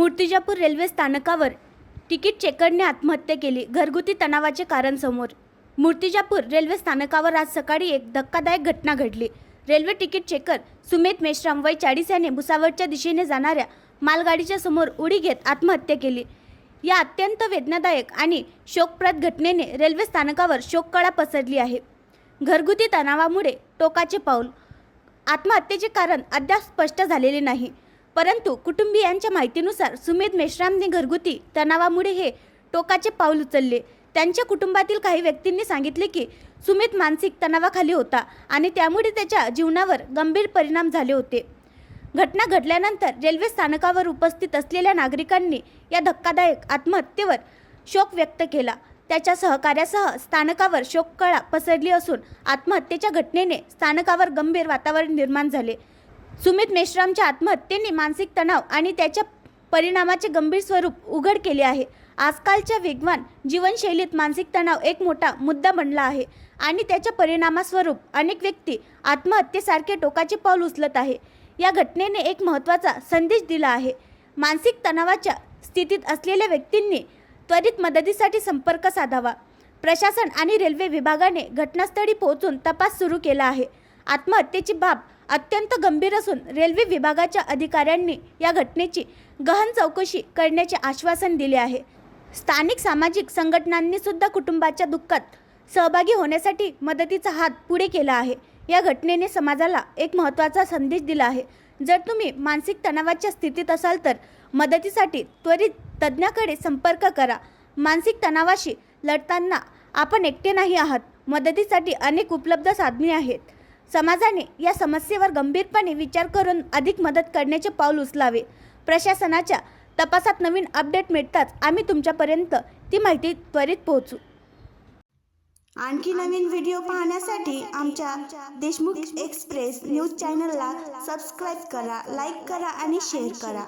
Murtijapur railway स्थानकावर ticket चेकरने आत्महत्या केली. घरगुती तणावाचे कारण समोर. मूर्तिजापूर रेल्वे स्थानकावर आज सकाळी एक धक्कादायक घटना घडली. Railway ticket checker Sumeet Meshram वय चाळीस याने भुसावळच्या दिशेने जाणाऱ्या मालगाडीच्या समोर उडी घेत आत्महत्या केली. या अत्यंत वेदनादायक आणि शोकप्रद घटनेने रेल्वे स्थानकावर शोककळा पसरली आहे. घरगुती तणावामुळे टोकाचे पाऊल. आत्महत्येचे कारण अद्याप स्पष्ट झालेले नाही. परंतु कुटुंबियांच्या माहितीनुसार सुमेध मेश्रामने घरगुती तणावामुळे हे टोकाचे पाऊल उचलले. त्यांच्या कुटुंबातील काही व्यक्तींनी सांगितले की सुमित मानसिक तणावाखाली होता आणि त्यामुळे त्याच्या जीवनावर गंभीर परिणाम झाले होते. घटना घडल्यानंतर रेल्वे स्थानकावर उपस्थित असलेल्या नागरिकांनी या धक्कादायक आत्महत्येवर शोक व्यक्त केला. त्याच्या सहकार्यासह स्थानकावर शोककळा पसरली असून आत्महत्येच्या घटनेने स्थानकावर गंभीर वातावरण निर्माण झाले. सुमित मेश्रामच्या आत्महत्येने मानसिक तणाव आणि त्याच्या परिणामाचे गंभीर स्वरूप उघड केले आहे. आजकालच्या वेगवान जीवनशैलीत मानसिक तणाव एक मोठा मुद्दा बनला आहे आणि त्याच्या परिणामास्वरूप अनेक व्यक्ती आत्महत्येसारखे टोकाचे पाऊल उचलत आहे. या घटनेने एक महत्त्वाचा संदेश दिला आहे. मानसिक तणावाच्या स्थितीत असलेल्या व्यक्तींनी त्वरित मदतीसाठी संपर्क साधावा. प्रशासन आणि रेल्वे विभागाने घटनास्थळी पोहोचून तपास सुरू केला आहे. आत्महत्येची बाब अत्यंत गंभीर असून रेल्वे विभागाच्या अधिकाऱ्यांनी या घटनेची गहन चौकशी करण्याचे आश्वासन दिले आहे. स्थानिक सामाजिक संघटनांनी सुद्धा कुटुंबाच्या दुःखात सहभागी होण्यासाठी मदतीचा हात पुढे केला आहे. या घटनेने समाजाला एक महत्त्वाचा संदेश दिला आहे. जर तुम्ही मानसिक तणावाच्या स्थितीत असाल तर मदतीसाठी त्वरित तज्ज्ञाकडे संपर्क करा. मानसिक तणावाशी लढताना आपण एकटे नाही आहात. मदतीसाठी अनेक उपलब्ध साधने आहेत. समाजाने या समस्येवर गंभीरपणे विचार करून अधिक मदत करण्याचे पाऊल उचलावे. प्रशासनाच्या तपासात नवीन अपडेट मिळताच आम्ही तुमच्यापर्यंत ती माहिती त्वरित पोहोचू. आणखी नवीन व्हिडिओ पाहण्यासाठी आमच्या देशमुख एक्सप्रेस न्यूज चॅनलला सबस्क्राईब करा लाईक करा आणि शेअर करा.